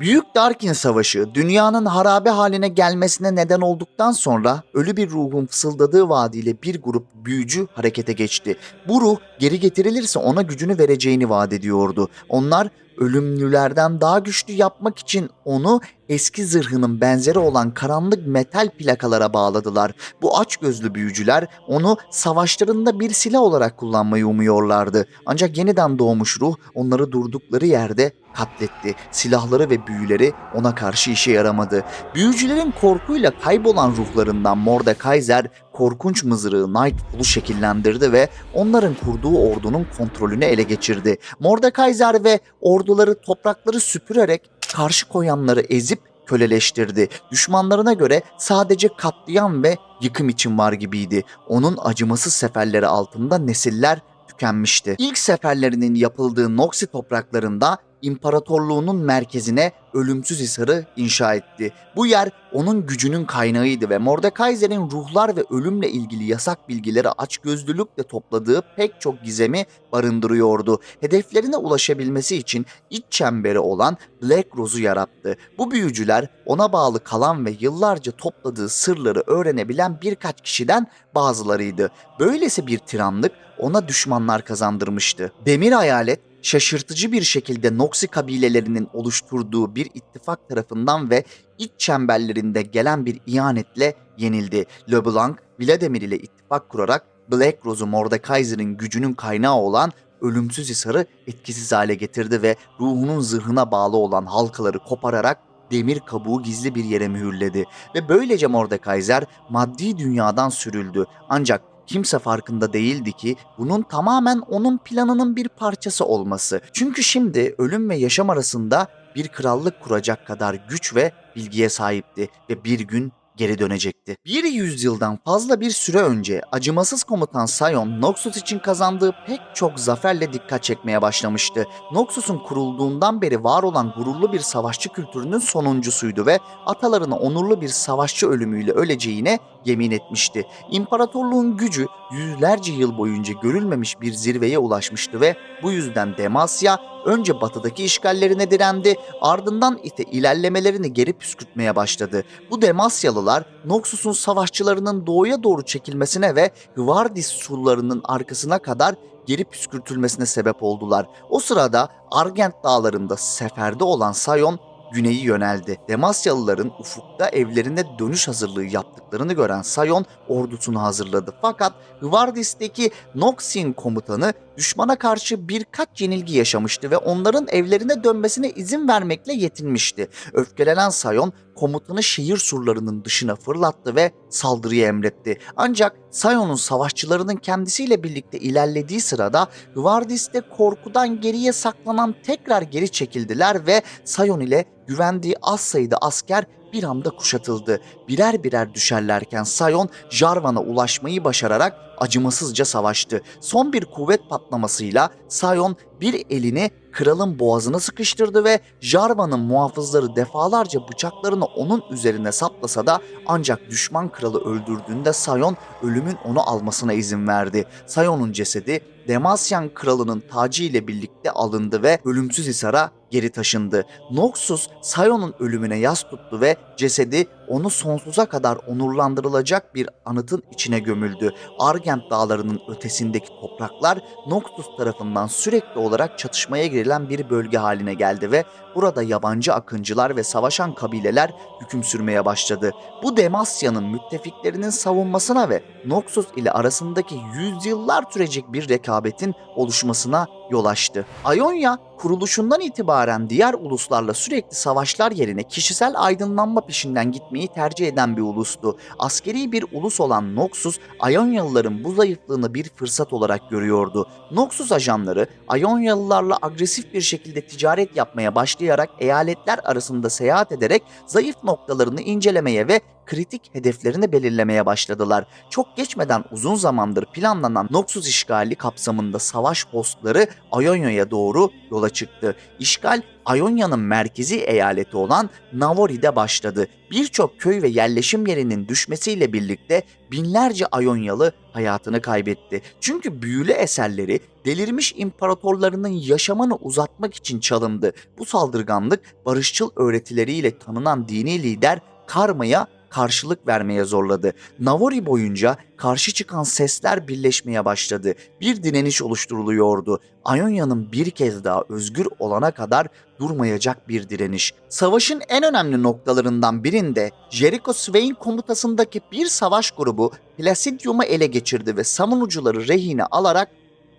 Büyük Darkin Savaşı dünyanın harabe haline gelmesine neden olduktan sonra ölü bir ruhun fısıldadığı vaadiyle bir grup büyücü harekete geçti. Bu ruh geri getirilirse ona gücünü vereceğini vaat ediyordu. Onlar ölümlülerden daha güçlü yapmak için onu eski zırhının benzeri olan karanlık metal plakalara bağladılar. Bu açgözlü büyücüler onu savaşlarında bir silah olarak kullanmayı umuyorlardı. Ancak yeniden doğmuş ruh onları durdukları yerde katletti. Silahları ve büyüleri ona karşı işe yaramadı. Büyücülerin korkuyla kaybolan ruhlarından Mordekaiser korkunç mızırığı Nightfall'u şekillendirdi ve onların kurduğu ordunun kontrolünü ele geçirdi. Mordekaiser ve orduları toprakları süpürerek karşı koyanları ezip köleleştirdi. Düşmanlarına göre sadece katliam ve yıkım için var gibiydi. Onun acımasız seferleri altında nesiller tükenmişti. İlk seferlerinin yapıldığı Noxi topraklarında imparatorluğunun merkezine ölümsüz hisarı inşa etti. Bu yer onun gücünün kaynağıydı ve Mordekaiser'in ruhlar ve ölümle ilgili yasak bilgileri açgözlülükle topladığı pek çok gizemi barındırıyordu. Hedeflerine ulaşabilmesi için iç çemberi olan Black Rose'u yarattı. Bu büyücüler ona bağlı kalan ve yıllarca topladığı sırları öğrenebilen birkaç kişiden bazılarıydı. Böylesi bir tiranlık ona düşmanlar kazandırmıştı. Demir Hayalet şaşırtıcı bir şekilde Noxi kabilelerinin oluşturduğu bir ittifak tarafından ve iç çemberlerinde gelen bir ihanetle yenildi. LeBlanc, Vladimir ile ittifak kurarak Black Rose'u Mordekaiser'in gücünün kaynağı olan ölümsüz hisarı etkisiz hale getirdi ve ruhunun zırhına bağlı olan halkaları kopararak demir kabuğu gizli bir yere mühürledi ve böylece Mordekaiser maddi dünyadan sürüldü. Ancak kimse farkında değildi ki bunun tamamen onun planının bir parçası olması. Çünkü şimdi ölüm ve yaşam arasında bir krallık kuracak kadar güç ve bilgiye sahipti ve bir gün geri dönecekti. Bir yüzyıldan fazla bir süre önce acımasız komutan Sion, Noxus için kazandığı pek çok zaferle dikkat çekmeye başlamıştı. Noxus'un kurulduğundan beri var olan gururlu bir savaşçı kültürünün sonuncusuydu ve atalarını onurlu bir savaşçı ölümüyle öleceğine yemin etmişti. İmparatorluğun gücü yüzlerce yıl boyunca görülmemiş bir zirveye ulaşmıştı ve bu yüzden Demasya önce batıdaki işgallerine direndi, ardından ise ilerlemelerini geri püskürtmeye başladı. Bu Demasyalılar Noxus'un savaşçılarının doğuya doğru çekilmesine ve Hvardis surlarının arkasına kadar geri püskürtülmesine sebep oldular. O sırada Argent dağlarında seferde olan Sion güneyi yöneldi. Demasyalıların ufukta evlerine dönüş hazırlığı yaptıklarını gören Sion ordusunu hazırladı. Fakat Hvardis'teki Noxin komutanı düşmana karşı birkaç yenilgi yaşamıştı ve onların evlerine dönmesine izin vermekle yetinmişti. Öfkelenen Sion komutanı şehir surlarının dışına fırlattı ve saldırıyı emretti. Ancak Sion'un savaşçılarının kendisiyle birlikte ilerlediği sırada Hvardis'te korkudan geriye saklanan tekrar geri çekildiler ve Sion ile güvendiği az sayıda asker bir anda kuşatıldı. Birer birer düşerlerken Sion Jarvan'a ulaşmayı başararak acımasızca savaştı. Son bir kuvvet patlamasıyla Sion bir elini kralın boğazına sıkıştırdı ve Jarvan'ın muhafızları defalarca bıçaklarını onun üzerine saplasa da ancak düşman kralı öldürdüğünde Sion ölümün onu almasına izin verdi. Sion'un cesedi Demasyan kralının tacı ile birlikte alındı ve ölümsüz Hisar'a geri taşındı. Noxus Sion'un ölümüne yas tuttu ve cesedi onu sonsuza kadar onurlandırılacak bir anıtın içine gömüldü. Argent dağlarının ötesindeki topraklar Noxus tarafından sürekli olarak çatışmaya girilen bir bölge haline geldi ve burada yabancı akıncılar ve savaşan kabileler hüküm sürmeye başladı. Bu Demasya'nın müttefiklerinin savunmasına ve Noxus ile arasındaki yüzyıllar sürecek bir rekabetin oluşmasına yol açtı. Ionia kuruluşundan itibaren diğer uluslarla sürekli savaşlar yerine kişisel aydınlanma peşinden gitmeyi tercih eden bir ulustu. Askeri bir ulus olan Noxus, Ionialıların bu zayıflığını bir fırsat olarak görüyordu. Noxus ajanları Ionialılarla agresif bir şekilde ticaret yapmaya başlayarak eyaletler arasında seyahat ederek zayıf noktalarını incelemeye ve kritik hedeflerini belirlemeye başladılar. Çok geçmeden uzun zamandır planlanan Noxus işgali kapsamında savaş postları Ionia'ya doğru yola çıktı. İşgal Ionia'nın merkezi eyaleti olan Navori'de başladı. Birçok köy ve yerleşim yerinin düşmesiyle birlikte binlerce Ionyalı hayatını kaybetti. Çünkü büyülü eserleri delirmiş imparatorlarının yaşamını uzatmak için çalındı. Bu saldırganlık barışçıl öğretileriyle tanınan dini lider Karma'ya karşılık vermeye zorladı. Navori boyunca karşı çıkan sesler birleşmeye başladı. Bir direniş oluşturuluyordu. Ionia'nın bir kez daha özgür olana kadar durmayacak bir direniş. Savaşın en önemli noktalarından birinde Jericho Swain komutasındaki bir savaş grubu Placidium'u ele geçirdi ve savunucuları rehine alarak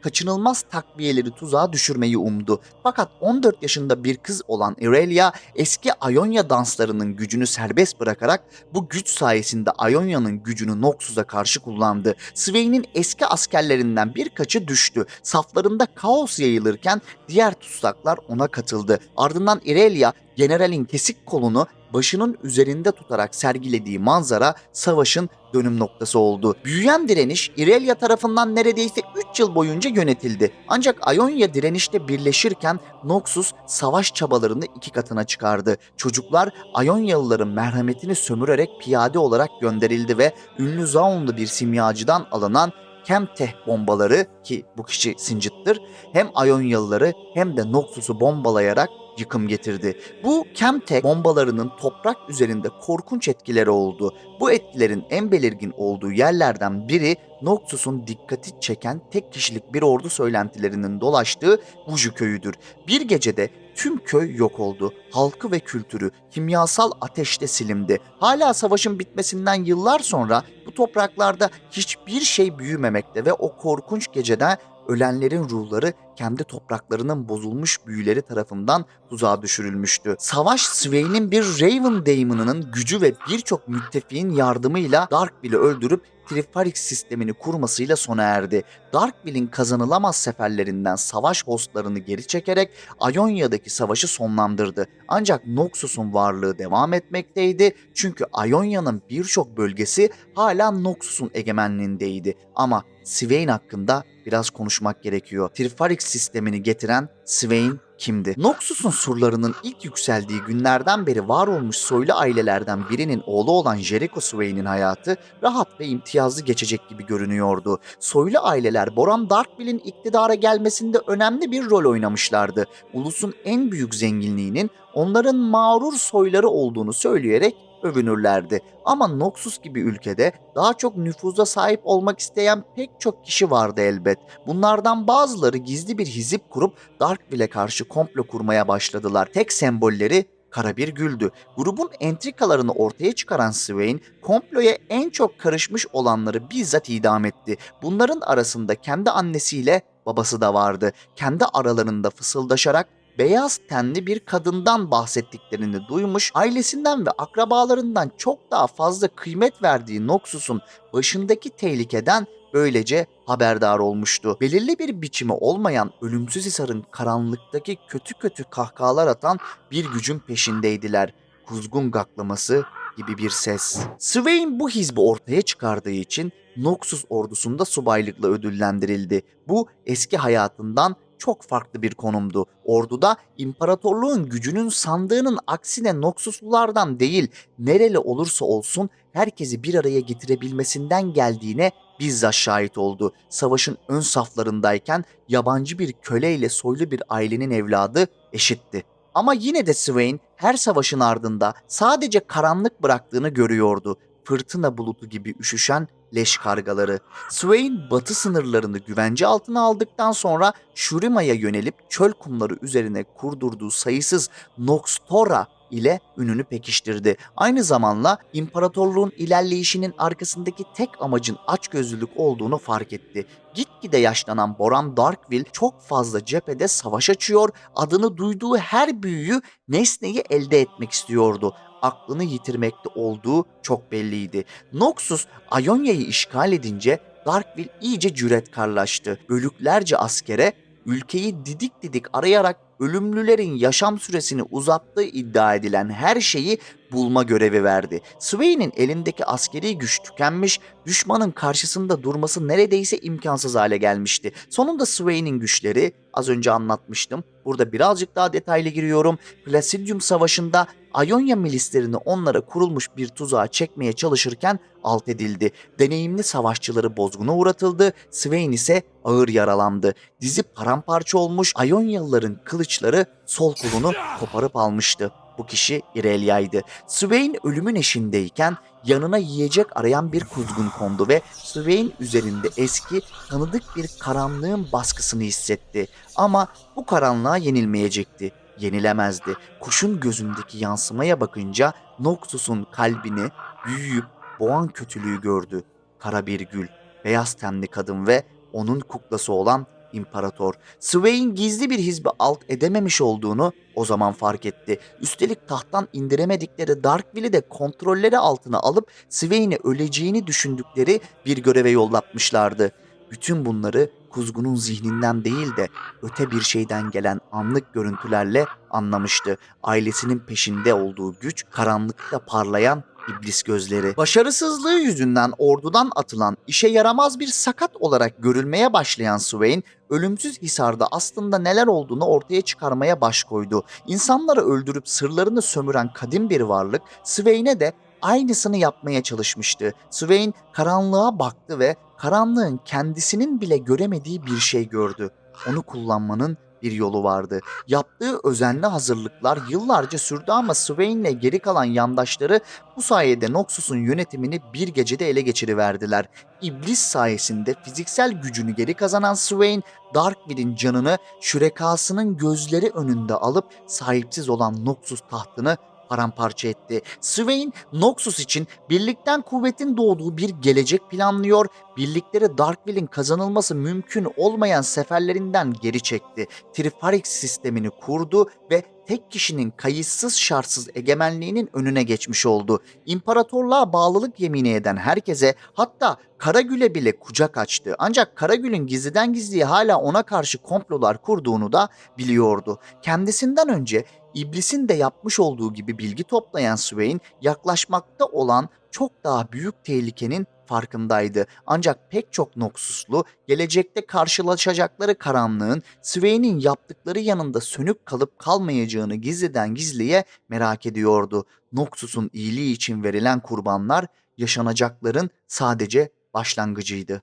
kaçınılmaz takviyeleri tuzağa düşürmeyi umdu. Fakat 14 yaşında bir kız olan Irelia eski Ionia danslarının gücünü serbest bırakarak bu güç sayesinde Ionia'nın gücünü Noxus'a karşı kullandı. Swain'in eski askerlerinden birkaçı düştü. Saflarında kaos yayılırken diğer tutsaklar ona katıldı. Ardından Irelia generalin kesik kolunu başının üzerinde tutarak sergilediği manzara savaşın dönüm noktası oldu. Büyüyen direniş Irelia tarafından neredeyse 3 yıl boyunca yönetildi. Ancak Ionia direnişte birleşirken Noxus savaş çabalarını iki katına çıkardı. Çocuklar Ionialıların merhametini sömürerek piyade olarak gönderildi ve ünlü Zaunlu bir simyacıdan alınan Kemteh bombaları ki bu kişi Singit'tir hem Ionyalıları hem de Noxus'u bombalayarak yıkım getirdi. Bu Kemtek bombalarının toprak üzerinde korkunç etkileri oldu. Bu etkilerin en belirgin olduğu yerlerden biri Noxus'un dikkati çeken tek kişilik bir ordu söylentilerinin dolaştığı Uju köyüdür. Bir gecede tüm köy yok oldu. Halkı ve kültürü kimyasal ateşte silindi. Hala savaşın bitmesinden yıllar sonra bu topraklarda hiçbir şey büyümemekte ve o korkunç gecede ölenlerin ruhları kendi topraklarının bozulmuş büyüleri tarafından tuzağa düşürülmüştü. Savaş Swain'in bir Raven Daemon'ının gücü ve birçok müttefiğin yardımıyla Darkville'i öldürüp Trifarix sistemini kurmasıyla sona erdi. Darkville'in kazanılamaz seferlerinden savaş hostlarını geri çekerek Ionia'daki savaşı sonlandırdı. Ancak Noxus'un varlığı devam etmekteydi çünkü Ionia'nın birçok bölgesi hala Noxus'un egemenliğindeydi. Ama Swain hakkında biraz konuşmak gerekiyor. Trifarix sistemini getiren Swain kimdi? Noxus'un surlarının ilk yükseldiği günlerden beri var olmuş soylu ailelerden birinin oğlu olan Jericho Swain'in hayatı rahat ve imtiyazlı geçecek gibi görünüyordu. Soylu aileler Boran Darkville'in iktidara gelmesinde önemli bir rol oynamışlardı. Ulusun en büyük zenginliğinin onların mağrur soyları olduğunu söyleyerek övünürlerdi. Ama Noxus gibi ülkede daha çok nüfuza sahip olmak isteyen pek çok kişi vardı elbet. Bunlardan bazıları gizli bir hizip kurup Darkville'e karşı komplo kurmaya başladılar. Tek sembolleri kara bir güldü. Grubun entrikalarını ortaya çıkaran Swain, komploya en çok karışmış olanları bizzat idam etti. Bunların arasında kendi annesiyle babası da vardı. Kendi aralarında fısıldaşarak beyaz tenli bir kadından bahsettiklerini duymuş, ailesinden ve akrabalarından çok daha fazla kıymet verdiği Noxus'un başındaki tehlikeden böylece haberdar olmuştu. Belirli bir biçimi olmayan ölümsüz hisarın karanlıktaki kötü kötü kahkahalar atan bir gücün peşindeydiler. Kuzgun gaklaması gibi bir ses. Swain bu hizbi ortaya çıkardığı için Noxus ordusunda subaylıkla ödüllendirildi. Bu eski hayatından çok farklı bir konumdu. Orduda imparatorluğun gücünün sandığının aksine Noxuslulardan değil, nereli olursa olsun herkesi bir araya getirebilmesinden geldiğine bizzat şahit oldu. Savaşın ön saflarındayken yabancı bir köleyle soylu bir ailenin evladı eşitti. Ama yine de Swain her savaşın ardında sadece karanlık bıraktığını görüyordu. Fırtına bulutu gibi üşüşen leş kargaları. Swain batı sınırlarını güvence altına aldıktan sonra Shurima'ya yönelip çöl kumları üzerine kurdurduğu sayısız Noxtora ile ününü pekiştirdi. Aynı zamanla imparatorluğun ilerleyişinin arkasındaki tek amacın açgözlülük olduğunu fark etti. Gitgide yaşlanan Boran Darkville çok fazla cephede savaş açıyor, adını duyduğu her büyüyü, nesneyi elde etmek istiyordu aklını yitirmekte olduğu çok belliydi. Noxus Ionia'yı işgal edince Darkville iyice cüretkarlaştı. Bölüklerce askere ülkeyi didik didik arayarak ölümlülerin yaşam süresini uzattığı iddia edilen her şeyi bulma görevi verdi. Sway'nin elindeki askeri güç tükenmiş, düşmanın karşısında durması neredeyse imkansız hale gelmişti. Sonunda Sway'nin güçleri, az önce anlatmıştım, burada birazcık daha detaylı giriyorum. Placidium Savaşı'nda Ionia milislerini onlara kurulmuş bir tuzağa çekmeye çalışırken alt edildi. Deneyimli savaşçıları bozguna uğratıldı, Swain ise ağır yaralandı. Dizi paramparça olmuş, Ionialıların kılıçları sol kolunu koparıp almıştı. Bu kişi Irelia'ydı. Swain ölümün eşindeyken yanına yiyecek arayan bir kuzgun kondu ve Swain üzerinde eski tanıdık bir karanlığın baskısını hissetti. Ama bu karanlığa yenilmeyecekti. Yenilemezdi. Kuşun gözündeki yansımaya bakınca Noxus'un kalbini büyüyüp boğan kötülüğü gördü. Kara bir gül, beyaz tenli kadın ve onun kuklası olan imparator. Swain gizli bir hizbi alt edememiş olduğunu o zaman fark etti. Üstelik tahttan indiremedikleri Darkville'i de kontrolleri altına alıp Swain'i öleceğini düşündükleri bir göreve yollatmışlardı. Bütün bunları kuzgunun zihninden değil de öte bir şeyden gelen anlık görüntülerle anlamıştı. Ailesinin peşinde olduğu güç, karanlıkta parlayan iblis gözleri. Başarısızlığı yüzünden ordudan atılan işe yaramaz bir sakat olarak görülmeye başlayan Swain, ölümsüz Hisar'da aslında neler olduğunu ortaya çıkarmaya baş koydu. İnsanları öldürüp sırlarını sömüren kadim bir varlık, Swain'e de aynısını yapmaya çalışmıştı. Swain karanlığa baktı ve karanlığın kendisinin bile göremediği bir şey gördü. Onu kullanmanın bir yolu vardı. Yaptığı özenli hazırlıklar yıllarca sürdü ama Swain'le geri kalan yandaşları bu sayede Noxus'un yönetimini bir gecede ele geçiriverdiler. İblis sayesinde fiziksel gücünü geri kazanan Swain, Darkvid'in canını şürekasının gözleri önünde alıp sahipsiz olan Noxus tahtını paramparça etti. Swain, Noxus için birlikten kuvvetin doğduğu bir gelecek planlıyor, birlikleri Darkville'in kazanılması mümkün olmayan seferlerinden geri çekti. Trifarix sistemini kurdu ve tek kişinin kayıtsız şartsız egemenliğinin önüne geçmiş oldu. İmparatorluğa bağlılık yemini eden herkese hatta Karagül'e bile kucak açtı. Ancak Karagül'ün gizliden gizliye hala ona karşı komplolar kurduğunu da biliyordu. Kendisinden önce İblisin de yapmış olduğu gibi bilgi toplayan Swain yaklaşmakta olan çok daha büyük tehlikenin farkındaydı. Ancak pek çok Noxuslu gelecekte karşılaşacakları karanlığın Swain'in yaptıkları yanında sönük kalıp kalmayacağını gizliden gizliye merak ediyordu. Noxus'un iyiliği için verilen kurbanlar yaşanacakların sadece başlangıcıydı.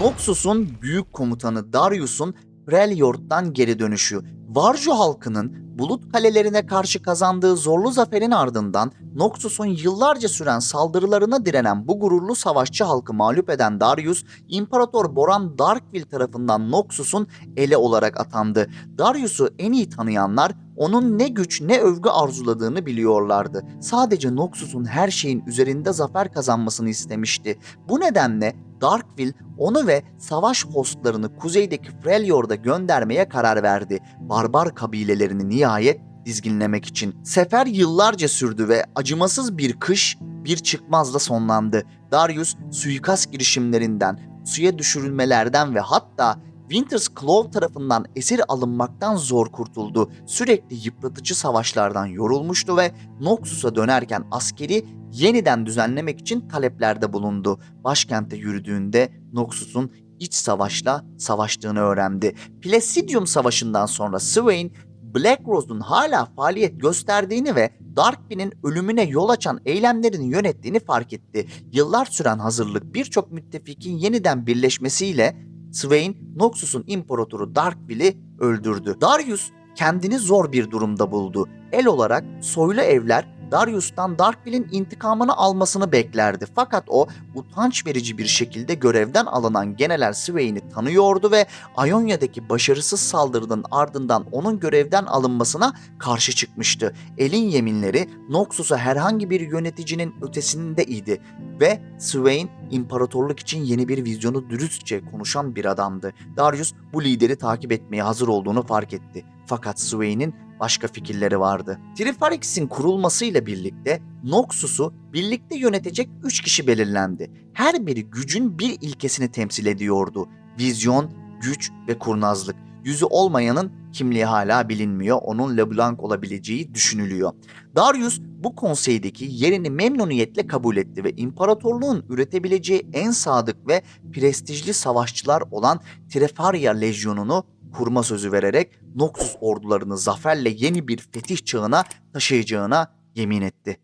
Noxus'un büyük komutanı Darius'un Freljord'dan geri dönüşü, Varjo halkının bulut kalelerine karşı kazandığı zorlu zaferin ardından Noxus'un yıllarca süren saldırılarına direnen bu gururlu savaşçı halkı mağlup eden Darius, İmparator Boran Darkville tarafından Noxus'un ele olarak atandı. Darius'u en iyi tanıyanlar onun ne güç ne övgü arzuladığını biliyorlardı. Sadece Noxus'un her şeyin üzerinde zafer kazanmasını istemişti. Bu nedenle Darkville onu ve savaş hostlarını kuzeydeki Freljord'a göndermeye karar verdi. Barbar kabilelerini nihayet dizginlemek için. Sefer yıllarca sürdü ve acımasız bir kış bir çıkmazla sonlandı. Darius suikast girişimlerinden, suya düşürülmelerden ve hatta Winter's Claw tarafından esir alınmaktan zor kurtuldu. Sürekli yıpratıcı savaşlardan yorulmuştu ve Noxus'a dönerken askeri yeniden düzenlemek için taleplerde bulundu. Başkente yürüdüğünde Noxus'un iç savaşla savaştığını öğrendi. Placidium Savaşı'ndan sonra Swain, Black Rose'un hala faaliyet gösterdiğini ve Darkbeard'in ölümüne yol açan eylemlerini yönettiğini fark etti. Yıllar süren hazırlık birçok müttefikin yeniden birleşmesiyle Swain, Noxus'un imparatoru Darkville'i öldürdü. Darius kendini zor bir durumda buldu. El olarak soylu evler Darius'tan Darkville'in intikamını almasını beklerdi. Fakat o utanç verici bir şekilde görevden alınan General Swain'i tanıyordu ve Ionia'daki başarısız saldırının ardından onun görevden alınmasına karşı çıkmıştı. Elin yeminleri Noxus'a herhangi bir yöneticinin ötesindeydi ve Swain imparatorluk için yeni bir vizyonu dürüstçe konuşan bir adamdı. Darius bu lideri takip etmeye hazır olduğunu fark etti. Fakat Swain'in başka fikirleri vardı. Trifarix'in kurulmasıyla birlikte Noxus'u birlikte yönetecek 3 kişi belirlendi. Her biri gücün bir ilkesini temsil ediyordu. Vizyon, güç ve kurnazlık. Yüzü olmayanın kimliği hala bilinmiyor. Onun LeBlanc olabileceği düşünülüyor. Darius bu konseydeki yerini memnuniyetle kabul etti ve imparatorluğun üretebileceği en sadık ve prestijli savaşçılar olan Trefaria Lejyonu'nu kurma sözü vererek Noxus ordularını zaferle yeni bir fetih çağına taşıyacağına yemin etti.